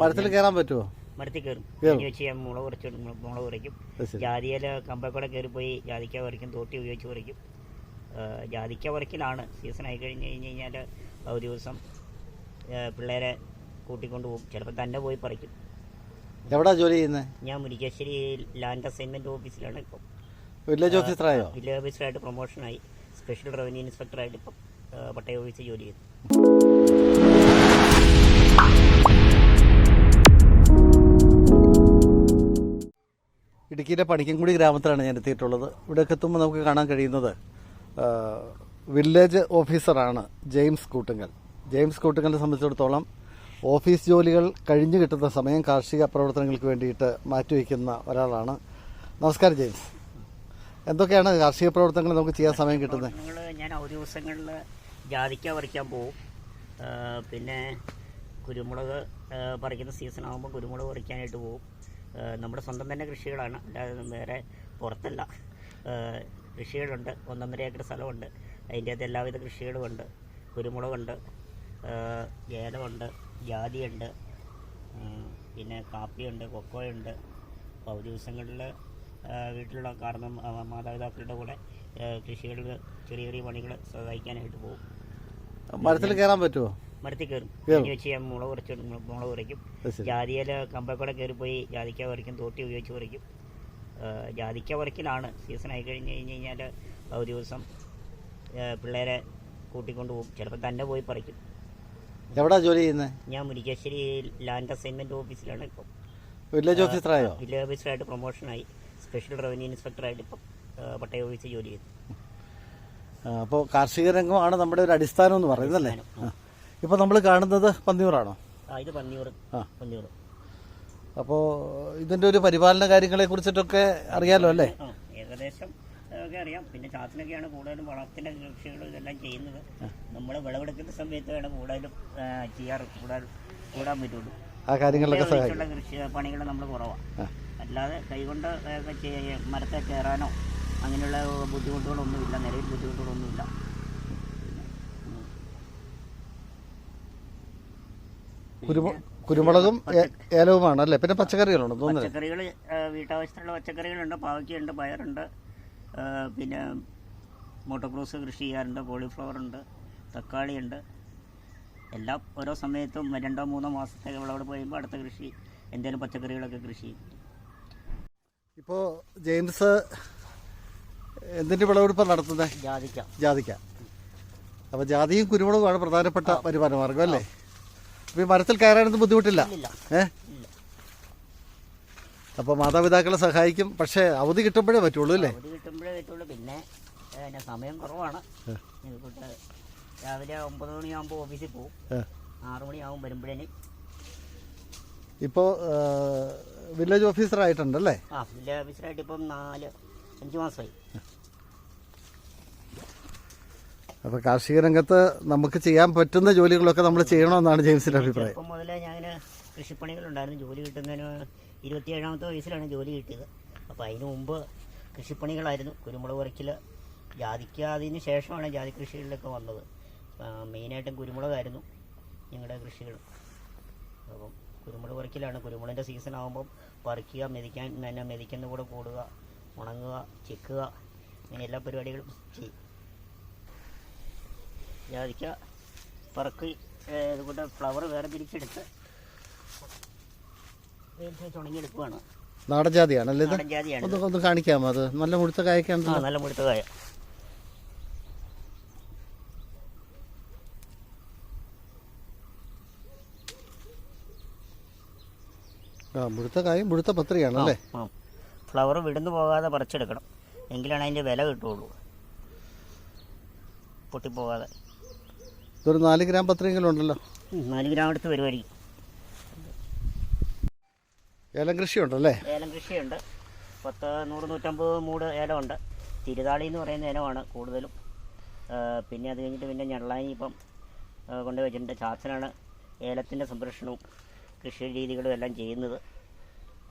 മരത്തിൽ കയറാൻ പറ്റുമോ മരത്തിൽ കയറും. വെച്ച് ഞാൻ മുളക് കുറച്ച് മുളക് കുറയ്ക്കും ജാതിയില കമ്പക്കൂടെ കയറിപ്പോയി ജാതിക്ക കുറയ്ക്കും തോട്ടി ഉപയോഗിച്ച് കുറയ്ക്കും ജാതിക്ക കുറയ്ക്കലാണ് സീസൺ ആയി കഴിഞ്ഞ് കഴിഞ്ഞ് കഴിഞ്ഞാൽ ഒരു ദിവസം പിള്ളേരെ കൂട്ടിക്കൊണ്ട് പോകും ചിലപ്പോൾ തന്നെ പോയി പറിക്കും. എവിടാ ജോലി ചെയ്യുന്നത് ഞാൻ മുരിക്കാശ്ശേരി ലാൻഡ് അസൈൻമെന്റ് ഓഫീസിലാണ് ഇപ്പം. വില്ലേജ് ഓഫീസറായോ? വില്ലേജ് ഓഫീസറായിട്ട് പ്രൊമോഷനായി സ്പെഷ്യൽ റവന്യൂ ഇൻസ്പെക്ടറായിട്ട് ഇപ്പം പട്ടയ ഓഫീസിൽ ജോലി ചെയ്യുന്നു. ഇടുക്കിയിലെ പണിക്കൻകുടി ഗ്രാമത്തിലാണ് ഞാൻ എത്തിയിട്ടുള്ളത്. ഇവിടെയൊക്കെ എത്തുമ്പോൾ നമുക്ക് കാണാൻ കഴിയുന്നത് വില്ലേജ് ഓഫീസറാണ് ജെയിംസ് കൂട്ടുങ്കൽ. ജെയിംസ് കൂട്ടുങ്കലിനെ സംബന്ധിച്ചിടത്തോളം ഓഫീസ് ജോലികൾ കഴിഞ്ഞു കിട്ടുന്ന സമയം കാർഷിക പ്രവർത്തനങ്ങൾക്ക് വേണ്ടിയിട്ട് മാറ്റിവെക്കുന്ന ഒരാളാണ്. നമസ്കാരം ജെയിംസ്. എന്തൊക്കെയാണ് കാർഷിക പ്രവർത്തനങ്ങൾ നമുക്ക് ചെയ്യാൻ സമയം കിട്ടുന്നത്? ഞാൻ അവധി ദിവസങ്ങളിൽ ജാതിക്ക പറിക്കാൻ പോകും പിന്നെ കുരുമുളക് പറിക്കുന്ന സീസൺ ആകുമ്പോൾ കുരുമുളക് പറിക്കാനായിട്ട് പോകും നമ്മുടെ സ്വന്തം തന്നെ കൃഷികളാണ്. അല്ലാതെ വേറെ പുറത്തല്ല. കൃഷികളുണ്ട്. ഒന്നൊന്നര ഏക്കർ സ്ഥലമുണ്ട്. അതിന്റെ അകത്ത് എല്ലാവിധ കൃഷികളുമുണ്ട്. കുരുമുളകുണ്ട്. ആ, ഏലമുണ്ട്. ജാതിയുണ്ട്. പിന്നെ കാപ്പിയുണ്ട് കൊക്കോയുണ്ട്. അപ്പോൾ ദിവസങ്ങളിൽ വീട്ടിലുള്ള കാരണം മാതാപിതാക്കളുടെ കൂടെ കൃഷികളിൽ ചെറിയ ചെറിയ പണികൾ സഹായിക്കാനായിട്ട് പോകും. മരത്തിൽ കയറാൻ പറ്റുമോ മരത്തിൽ കയറും. വെച്ച് ഞാൻ മുളക് കുറച്ച് മുളക് കുറയ്ക്കും. ജാതിയിൽ കമ്പക്കൂടെ ജാതിയില കമ്പക്കൂടെ കയറിപ്പോയി ജാതിക്ക കുറയ്ക്കും തോട്ടി ഉപയോഗിച്ച് കുറയ്ക്കും ജാതിക്ക കുറയ്ക്കലാണ് സീസൺ ആയി കഴിഞ്ഞ് കഴിഞ്ഞ് കഴിഞ്ഞാൽ ഒരു ദിവസം പിള്ളേരെ കൂട്ടിക്കൊണ്ട് പോകും. ചിലപ്പോൾ തന്നെ പോയി പറിക്കും. എവിടാ ജോലി ചെയ്യുന്നത് ഞാൻ മുരിക്കാശ്ശേരി ലാൻഡ് അസൈൻമെന്റ് ഓഫീസിലാണ് ഇപ്പം. വില്ലേജ് ഓഫീസറായോ? വില്ലേജ് ഓഫീസറായിട്ട് പ്രൊമോഷനായി സ്പെഷ്യൽ റവന്യൂ ഇൻസ്പെക്ടറായിട്ട് ഇപ്പം പട്ടയ ഓഫീസിൽ ജോലി ചെയ്യുന്നു. അപ്പോൾ കാർഷിക രംഗമാണ് നമ്മുടെ ഒരു അടിസ്ഥാനം എന്ന് പറയുന്നത് അല്ലേ ഇപ്പോൾ നമ്മൾ കാണുന്നത് പന്നിയൂറാണോ? ആ ഇത് പന്നിയൂർ ആ. പന്നിയൂർ. അപ്പോൾ ഇതിന്റെ ഒരു പരിപാലന കാര്യങ്ങളെ കുറിച്ചിട്ടൊക്കെ അറിയാലോ അല്ലേ? ആ, ഏകദേശം ഒക്കെ അറിയാം. പിന്നെ ചാത്തിനൊക്കെയാണ് കൂടുതലും വളത്തിന്റെ കൃഷികളും ഇതെല്ലാം ചെയ്യുന്നത്. നമ്മൾ വിളവെടുക്കുന്ന സമയത്ത് വേണം കൂടുതലും ആ, ചെയ്യാറ് കൂടാൻ കൂടാൻ പറ്റുള്ളൂ. ആ കാര്യങ്ങളിലൊക്കെ സഹായിക്കും. ഉപയോഗിച്ചുള്ള കൃഷി പണികൾ നമ്മൾ കുറവാണ് അല്ലാതെ കൈകൊണ്ട് ഒക്കെ ചെയ്യ മരത്തെ കയറാനോ അങ്ങനെയുള്ള ബുദ്ധിമുട്ടുകളൊന്നുമില്ല നിലവിൽ ബുദ്ധിമുട്ടുകളൊന്നുമില്ല. കുരുമുളകും ഏലവുമാണ് അല്ലേ? പിന്നെ പച്ചക്കറികളുണ്ട് പച്ചക്കറികൾ വീട്ടാവശ്യത്തിനുള്ള പച്ചക്കറികളുണ്ട് പാവയ്ക്കുണ്ട് പയറുണ്ട് പിന്നെ മോട്ടോക്രോസ് കൃഷി ചെയ്യാറുണ്ട് കോളിഫ്ലവർ ഉണ്ട് തക്കാളിയുണ്ട്. എല്ലാം ഓരോ സമയത്തും രണ്ടോ മൂന്നോ മാസത്തേക്ക് വിളവെടുപ്പ് കഴിയുമ്പോൾ അടുത്ത കൃഷി എന്തേലും പച്ചക്കറികളൊക്കെ കൃഷി ചെയ്യും. ഇപ്പോൾ ജെയിംസ് എന്തിന്റെ വിളവെടുപ്പാണ് നടത്തുന്നത് ജാതിക്ക. ജാതിക്ക. അപ്പോൾ ജാതിയും കുരുമുളകുമാണ് പ്രധാനപ്പെട്ട വരുമാന മാർഗം അല്ലേ? ഈ മരത്തിൽ കയറാനൊന്നും ബുദ്ധിമുട്ടില്ല. ഏ? അപ്പോൾ മാതാപിതാക്കളെ സഹായിക്കും. പക്ഷേ അവധി കിട്ടുമ്പോഴേ പറ്റുള്ളൂ അല്ലേ? അവധി കിട്ടുമ്പോഴേ പറ്റുള്ളൂ. പിന്നെ പിന്നെ സമയം കുറവാണ്. ഇതുകൊണ്ട് രാവിലെ ഒമ്പത് മണിയാകുമ്പോൾ ഓഫീസിൽ പോകും. ആറു മണിയാകും വരുമ്പോഴേന്. ഇപ്പോൾ വില്ലേജ് ഓഫീസറായിട്ടുണ്ടല്ലേ ആ വില്ലേജ് ഓഫീസറായിട്ട് ഇപ്പം നാല് അഞ്ച് മാസമായി. അപ്പോൾ കാർഷിക രംഗത്ത് നമുക്ക് ചെയ്യാൻ പറ്റുന്ന ജോലികളൊക്കെ നമ്മൾ ചെയ്യണമെന്നാണ് ജെയിംസിന്റെ അഭിപ്രായം. ഇപ്പം മുതലേ ഞാൻ കൃഷിപ്പണികളുണ്ടായിരുന്നു. ജോലി കിട്ടുന്നതിന് ഇരുപത്തിയേഴാമത്തെ വയസ്സിലാണ് ജോലി കിട്ടിയത്. അപ്പോൾ അതിനു മുമ്പ് കൃഷിപ്പണികളായിരുന്നു. കുരുമുളക് പറിക്കൽ ജാതിക്ക അതിന് ശേഷമാണ് ജാതി കൃഷികളിലൊക്കെ വന്നത്. മെയിനായിട്ടും കുരുമുളകായിരുന്നു ഞങ്ങളുടെ കൃഷികൾ. അപ്പം കുരുമുളക് പറിക്കലാണ്. കുരുമുളകിന്റെ സീസൺ ആകുമ്പം പറിക്കുക മെതിക്കാൻ പിന്നെ മെതിക്കുന്ന കൂടെ കൂടുക ഉണങ്ങുക ചെക്കുക ഇങ്ങനെ എല്ലാ പരിപാടികളും ചെയ്യും. ജാതിക്ക പറക്കി ഇതുകൊണ്ട് ഫ്ലവർ വേറെ തിരിച്ചെടുത്ത് ഉണങ്ങിയെടുക്കുവാണ് നാടൻ ജാതിയാണല്ലേ ഇത്? ഒന്ന് ഒന്ന് കാണിക്കാമോ അത്? നല്ല മുഴുത്ത കായക്കാണ് നല്ല മുഴുത്ത കായ. ആ മുഴുത്ത കായും മുഴുത്ത പത്രികയാണല്ലേ? ഫ്ലവർ വിടുന്നു പോകാതെ പറിച്ചെടുക്കണം. എങ്കിലാണ് അതിന്റെ വില കിട്ടുള്ളൂ പൊട്ടിപ്പോകാതെ. ഇതൊരു നാല് ഗ്രാം പത്രെങ്കിലും ഉണ്ടല്ലോ. നാല് ഗ്രാം എടുത്ത് വരുമായിരിക്കും ഏലം കൃഷിയുണ്ടല്ലേ? ഏലം കൃഷിയുണ്ട്. പത്ത് നൂറ് നൂറ്റമ്പത് മൂട് ഏലം ഉണ്ട് തിരുതാളി എന്ന് പറയുന്ന ഏലമാണ് കൂടുതലും. പിന്നെ അത് കഴിഞ്ഞിട്ട് പിന്നെ ഞെള്ളാനി ഇപ്പം കൊണ്ടുവച്ചിട്ടുണ്ട്. കൊണ്ടുപോയി വെച്ചിട്ടുണ്ട് ചാച്ചനാണ് ഏലത്തിന്റെ സംരക്ഷണവും കൃഷി രീതികളും എല്ലാം ചെയ്യുന്നത്.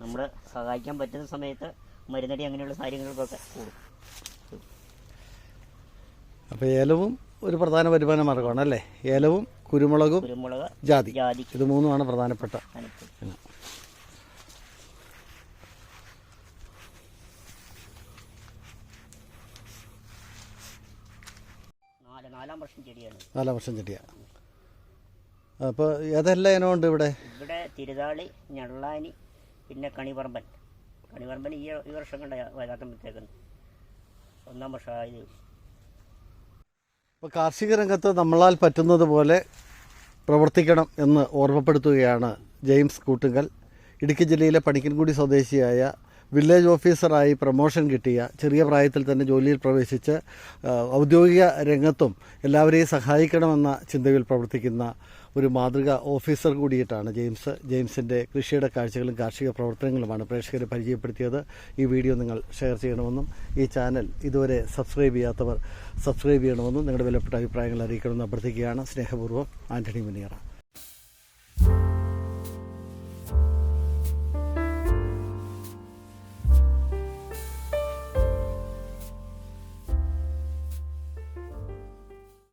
നമ്മൾ സഹായിക്കാൻ പറ്റുന്ന സമയത്ത് മരുന്നടി അങ്ങനെയുള്ള കാര്യങ്ങൾക്കൊക്കെ കൂടും. അപ്പോൾ ഏലവും ഒരു പ്രധാന വരുമാന മാർഗമാണ് അല്ലേ? ഏലവും കുരുമുളകും കുരുമുളക് ജാതി. ജാതി ഇത് മൂന്നുമാണ് പ്രധാനപ്പെട്ട. ഇനം. നാല് നാലാം വർഷം ചെടിയാണ്. നാലാം വർഷം ചെടിയാണ് അപ്പോൾ ഏതെല്ലാം ഇനമുണ്ട് ഇവിടെ? ഇവിടെ തിരുതാളി ഞള്ളാനി പിന്നെ കണിപറമ്പൻ കണിപറമ്പൻ ഈ ഈ വർഷം കണ്ട വിത്തേക്കുന്നത് ഒന്നാം വർഷമായത് ഇപ്പോൾ കാർഷിക രംഗത്ത് നമ്മളാൽ പറ്റുന്നത് പോലെ പ്രവർത്തിക്കണം എന്ന് ഓർമ്മപ്പെടുത്തുകയാണ് ജെയിംസ് കൂട്ടുങ്കൽ. ഇടുക്കി ജില്ലയിലെ പണിക്കൻകുടി സ്വദേശിയായ വില്ലേജ് ഓഫീസറായി പ്രമോഷൻ കിട്ടിയ ചെറിയ പ്രായത്തിൽ തന്നെ ജോലിയിൽ പ്രവേശിച്ച് ഔദ്യോഗിക രംഗത്തും എല്ലാവരെയും സഹായിക്കണമെന്ന ചിന്തയിൽ പ്രവർത്തിക്കുന്ന ഒരു മാതൃക ഓഫീസർ കൂടിയിട്ടാണ് ജെയിംസ്. ജെയിംസിന്റെ കൃഷിയുടെ കാഴ്ചകളും കാർഷിക പ്രവർത്തനങ്ങളുമാണ് പ്രേക്ഷകരെ പരിചയപ്പെടുത്തിയത്. ഈ വീഡിയോ നിങ്ങൾ ഷെയർ ചെയ്യണമെന്നും ഈ ചാനൽ ഇതുവരെ സബ്സ്ക്രൈബ് ചെയ്യാത്തവർ സബ്സ്ക്രൈബ് ചെയ്യണമെന്നും നിങ്ങളുടെ വിലപ്പെട്ട അഭിപ്രായങ്ങൾ അറിയിക്കണമെന്ന് അഭ്യർത്ഥിക്കുകയാണ്. സ്നേഹപൂർവം ആന്റണി മുനിയറ.